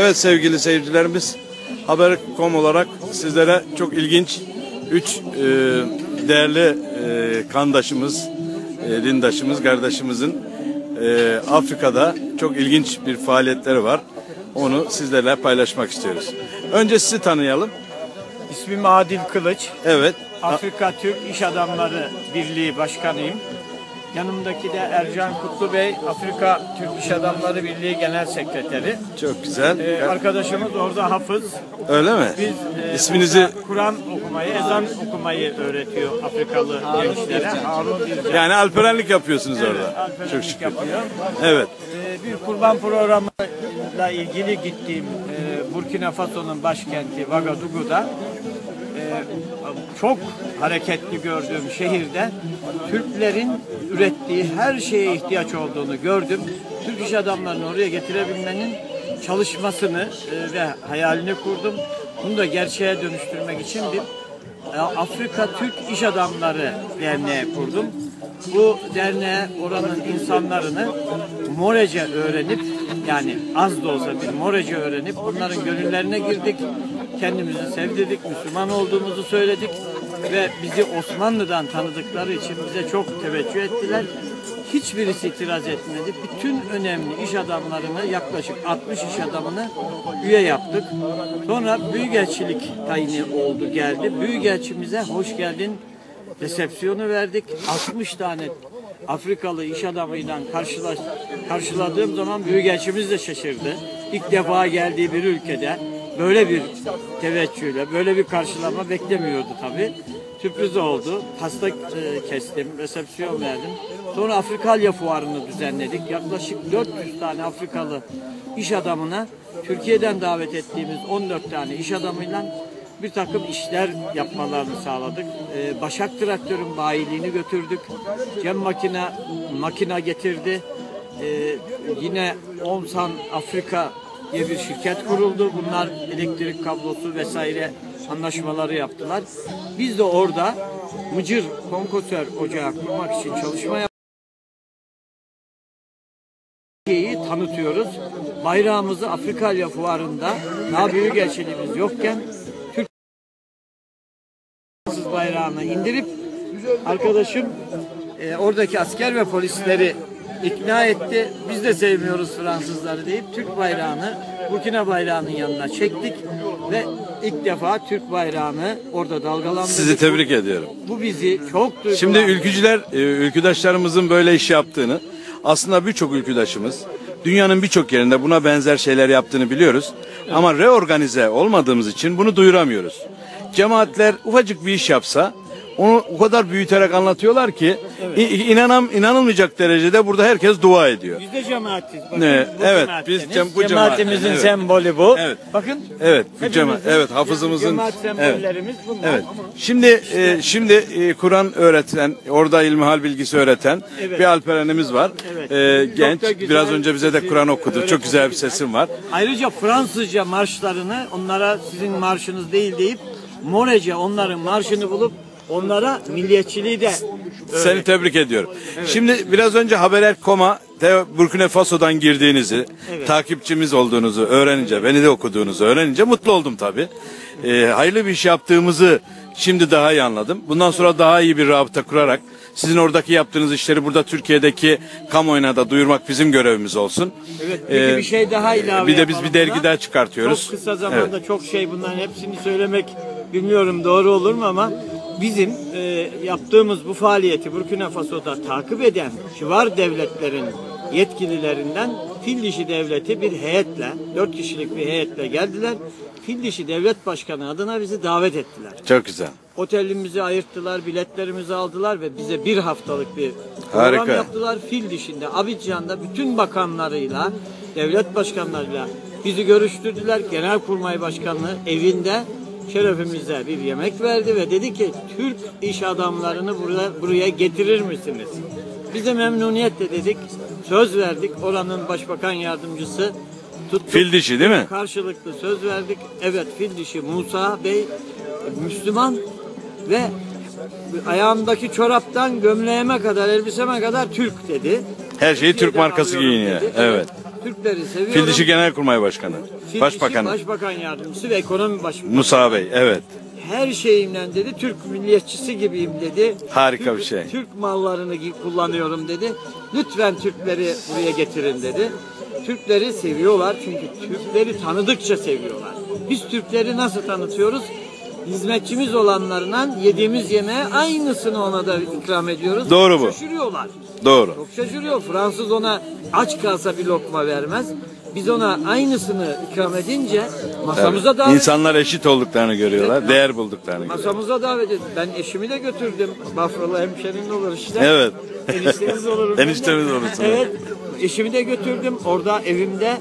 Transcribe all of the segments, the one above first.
Evet sevgili seyircilerimiz Haber.com olarak sizlere çok ilginç 3 değerli e, kandaşımız, e, dindaşımız, kardeşimizin e, Afrika'da çok ilginç bir faaliyetleri var. Onu sizlerle paylaşmak istiyoruz. Önce sizi tanıyalım. İsmim Adil Kılıç. Evet. Afrika Türk İş Adamları Birliği Başkanıyım. Yanımdaki de Ercan Kutlu Bey, Afrika Türk İş Adamları Birliği Genel Sekreteri. Çok güzel. Ee, arkadaşımız orada hafız. Öyle mi? Biz e, İsminizi Kur'an okumayı, ezan okumayı öğretiyor Afrikalı gençlere. Yani alperenlik yapıyorsunuz Evet, orada. Çok şükür. yapıyor. Evet. Ee, bir kurban programıyla ilgili gittiğim e, Burkina Faso'nun başkenti Ouagadougou'da çok hareketli gördüğüm şehirde Türklerin ürettiği her şeye ihtiyaç olduğunu gördüm. Türk iş adamlarını oraya getirebilmenin çalışmasını e, ve hayalini kurdum. Bunu da gerçeğe dönüştürmek için bir e, Afrika Türk İş Adamları Derneği kurdum. Bu derneğe oranın insanlarını Morece öğrenip yani az da olsa bir Morece öğrenip bunların gönüllerine girdik. Kendimizi sevdirdik, Müslüman olduğumuzu söyledik ve bizi Osmanlı'dan tanıdıkları için bize çok teveccüh ettiler. Hiçbirisi itiraz etmedi. Bütün önemli iş adamlarını yaklaşık 60 iş adamını üye yaptık. Sonra Büyükelçilik tayini oldu geldi. Büyükelçimize hoş geldin resepsiyonu verdik. 60 tane Afrikalı iş adamıyla karşılaş, karşıladığım zaman Büyükelçimiz de şaşırdı. İlk defa geldiği bir ülkede böyle bir teveccühle, böyle bir karşılama beklemiyordu tabii. Sürpriz oldu. Pasta e, kestim, resepsiyon verdim. Sonra Afrikalya fuarını düzenledik. Yaklaşık 400 tane Afrikalı iş adamına Türkiye'den davet ettiğimiz 14 tane iş adamıyla bir takım işler yapmalarını sağladık. Ee, Başak Traktör'ün bayiliğini götürdük. Cem Makina makina getirdi. Ee, yine Omsan Afrika diye bir şirket kuruldu. Bunlar elektrik kablosu vesaire anlaşmaları yaptılar. Biz de orada Mıcır Konkosör Ocağı kurmak için çalışma. Türkiye'yi tanıtıyoruz. Bayrağımızı Afrikalya fuarında daha büyük elçiliğimiz yokken Türk bayrağını indirip arkadaşım e, oradaki asker ve polisleri ikna etti. Biz de sevmiyoruz Fransızları deyip Türk bayrağını Burkina bayrağının yanına çektik ve ilk defa Türk bayrağını orada dalgalandırdık. Sizi tebrik ediyorum. Bu bizi çok Şimdi duygulandırdı. ülkücüler, e, ülküdaşlarımızın böyle iş yaptığını, aslında birçok ülküdaşımız dünyanın birçok yerinde buna benzer şeyler yaptığını biliyoruz. Ama reorganize olmadığımız için bunu duyuramıyoruz. Cemaatler ufacık bir iş yapsa onu o kadar büyüterek anlatıyorlar ki i- inanam inanılmayacak derecede burada herkes dua ediyor. Biz de cemaatiz. Bakın, Ne? bu Evet, biz cem- bu Cemaatimizin cemaat, evet. sembolü bu. Evet. Bakın. Evet, bu cemaat, evet hafızımızın Cemaat evet. sembollerimiz bunlar. Evet. Şimdi e, şimdi e, Kur'an öğreten, orada ilmihal bilgisi öğreten Evet. bir alperenimiz var. Evet. E, genç. güzel Biraz önce bize de Kur'an okudu. Çok güzel bir sesim var. Ayrıca Fransızca marşlarını onlara sizin marşınız değil deyip Morece onların marşını bulup onlara milliyetçiliği de Seni tebrik ediyorum. Şimdi biraz önce Haber.com'a de Burkina Faso'dan girdiğinizi, Evet. takipçimiz olduğunuzu öğrenince, beni de okuduğunuzu öğrenince mutlu oldum tabii. E, hayırlı bir iş yaptığımızı şimdi daha iyi anladım. Bundan sonra daha iyi bir rabıta kurarak sizin oradaki yaptığınız işleri burada Türkiye'deki kamuoyuna da duyurmak bizim görevimiz olsun. Evet, peki Ee, bir şey daha ilave Bir de biz bir dergi buna. daha çıkartıyoruz. Çok kısa zamanda çok şey bunların hepsini söylemek bilmiyorum doğru olur mu ama bizim e, yaptığımız bu faaliyeti Burkina Faso'da takip eden civar devletlerin yetkililerinden Fil Dişi Devleti bir heyetle, dört kişilik bir heyetle geldiler. Fil Dişi Devlet Başkanı adına bizi davet ettiler. Çok güzel. Otelimizi ayırttılar, biletlerimizi aldılar ve bize bir haftalık bir Harika. program yaptılar. Fil dişinde, Abidjan'da bütün bakanlarıyla, devlet başkanlarıyla bizi görüştürdüler. Genelkurmay Başkanlığı evinde şerefimize bir yemek verdi ve dedi ki Türk iş adamlarını buraya, buraya getirir misiniz? Biz de memnuniyetle dedik. Söz verdik. Oranın başbakan yardımcısı tuttuk. Fil dişi değil mi? Karşılıklı söz verdik. Evet fil dişi Musa Bey Müslüman ve ayağımdaki çoraptan gömleğime kadar elbiseme kadar Türk dedi. Her şeyi Türk markası giyiniyor. dedi. Evet. Türkleri seviyorum. Fil dişi Genelkurmay Başkanı. Fil dişi Başbakanı. Başbakan yardımcısı ve ekonomi başbakanı. Musa Bey evet. Her şeyimle dedi Türk milliyetçisi gibiyim dedi. Harika Türk- bir şey. Türk mallarını kullanıyorum dedi. Lütfen Türkleri buraya getirin dedi. Türkleri seviyorlar çünkü Türkleri tanıdıkça seviyorlar. Biz Türkleri nasıl tanıtıyoruz? Hizmetçimiz olanlarından yediğimiz yemeğe aynısını ona da ikram ediyoruz. Doğru bu. Şaşırıyorlar. Doğru. Çok şaşırıyor. Fransız ona aç kalsa bir lokma vermez. Biz ona aynısını ikram edince masamıza davet İnsanlar eşit olduklarını görüyorlar. Değer bulduklarını görüyorlar. Masamıza davet edin. Ben eşimi de götürdüm. Bafralı hemşerin olur işte. Evet. Enişteniz olurum. Eniştemiz olursun. Evet. Eşimi de götürdüm. Orada evimde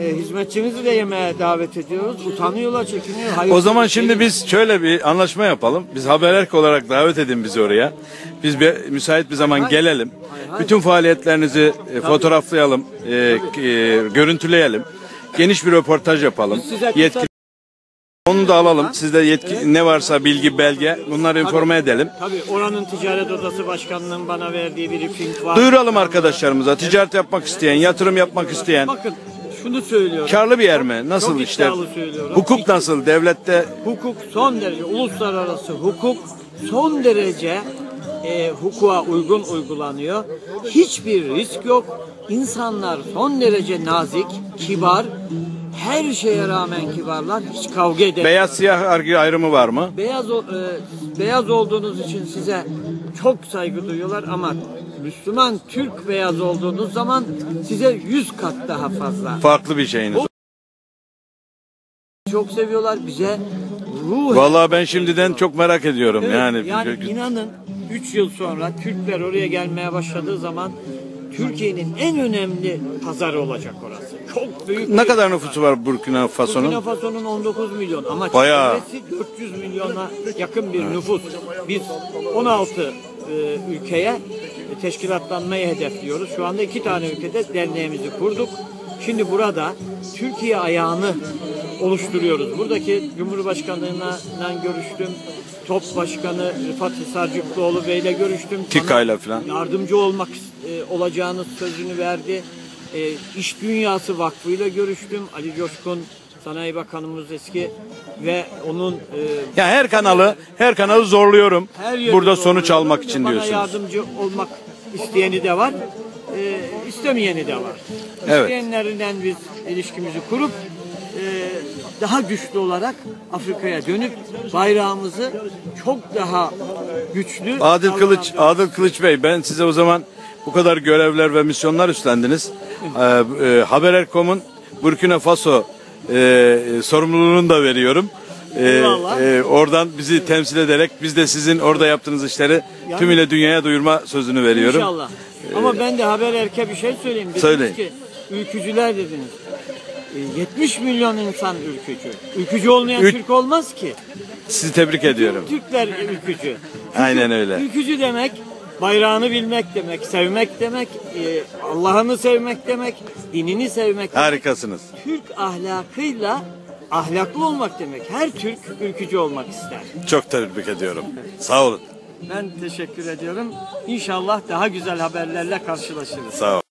e, hizmetçimizi de yemeğe davet ediyoruz. Utanıyorlar, çekiniyor. Hayır, O zaman şimdi biz şöyle bir anlaşma yapalım. Biz Habererk olarak davet edin bizi oraya. Biz bir müsait bir zaman gelelim. Bütün faaliyetlerinizi e, fotoğraflayalım, e, e, görüntüleyelim. Geniş bir röportaj yapalım. Yetki onu da alalım. Sizde yetki ne varsa bilgi, belge bunları informe edelim. Tabii oranın ticaret odası başkanının bana verdiği bir briefing var. Duyuralım arkadaşlarımıza. Ticaret yapmak isteyen, yatırım yapmak isteyen. Bakın şunu söylüyorum. Karlı bir yer mi? Nasıl Çok işte? iddialı söylüyorum. Hukuk nasıl? Devlette Hukuk son derece, uluslararası hukuk son derece e, hukuka uygun uygulanıyor. Hiçbir risk yok. İnsanlar son derece nazik, kibar. Her şeye rağmen kibarlar. Hiç kavga edemiyorlar. beyaz siyah argı ayrımı var mı? Beyaz, e, beyaz olduğunuz için size çok saygı duyuyorlar ama Müslüman Türk beyaz olduğunuz zaman size yüz kat daha fazla. Farklı bir şeyiniz. Çok seviyorlar bize. Ruh Vallahi ben şimdiden çok merak ediyorum. Evet, yani, yani inanın 3 yıl sonra Türkler oraya gelmeye başladığı zaman Türkiye'nin en önemli pazarı olacak orası. Çok büyük. ne kadar pazar. nüfusu var Burkina Burkina Faso'nun? Faso'nun 19 milyon ama Bayağı. çevresi 400 milyona yakın bir nüfus. Biz 16 e, ülkeye teşkilatlanmayı hedefliyoruz. Şu anda iki tane ülkede derneğimizi kurduk. Şimdi burada Türkiye ayağını oluşturuyoruz. Buradaki Cumhurbaşkanlığına görüştüm. Top Başkanı Rıfat Hisarcıklıoğlu Bey'le görüştüm. TİKA'yla Bana falan. Yardımcı olmak e, olacağını sözünü verdi. E, İş Dünyası Vakfı'yla görüştüm. Ali Coşkun Sanayi Bakanımız eski ve onun e, Ya her kanalı, her kanalı zorluyorum. her Burada sonuç almak için bana diyorsunuz. yardımcı olmak isteyeni de var, e, istemeyeni de var. Evet. İsteyenlerinden biz ilişkimizi kurup e, daha güçlü olarak Afrika'ya dönüp bayrağımızı çok daha güçlü Adil Kılıç, Adil Kılıç Bey ben size o zaman bu kadar görevler ve misyonlar üstlendiniz. Ee, e, Habererkom'un Burkina Faso e, sorumluluğunu da veriyorum. Ee, Eyvallah. e, oradan bizi temsil ederek biz de sizin orada yaptığınız işleri Yani- tümüyle dünyaya duyurma sözünü veriyorum. İnşallah. Ama ben de haber erke bir şey söyleyeyim. Dediniz Söyleyin. ki ülkücüler dediniz. E, 70 milyon insan ülkücü. Ülkücü olmayan Üç- Türk olmaz ki. Sizi tebrik ediyorum. Türkler ülkücü. Aynen öyle. Ülkücü demek bayrağını bilmek demek, sevmek demek, e, Allah'ını sevmek demek, dinini sevmek demek. Harikasınız. Türk ahlakıyla ahlaklı olmak demek. Her Türk ülkücü olmak ister. Çok tebrik ediyorum. Sağ olun. Ben teşekkür ediyorum. İnşallah daha güzel haberlerle karşılaşırız. Sağ olun.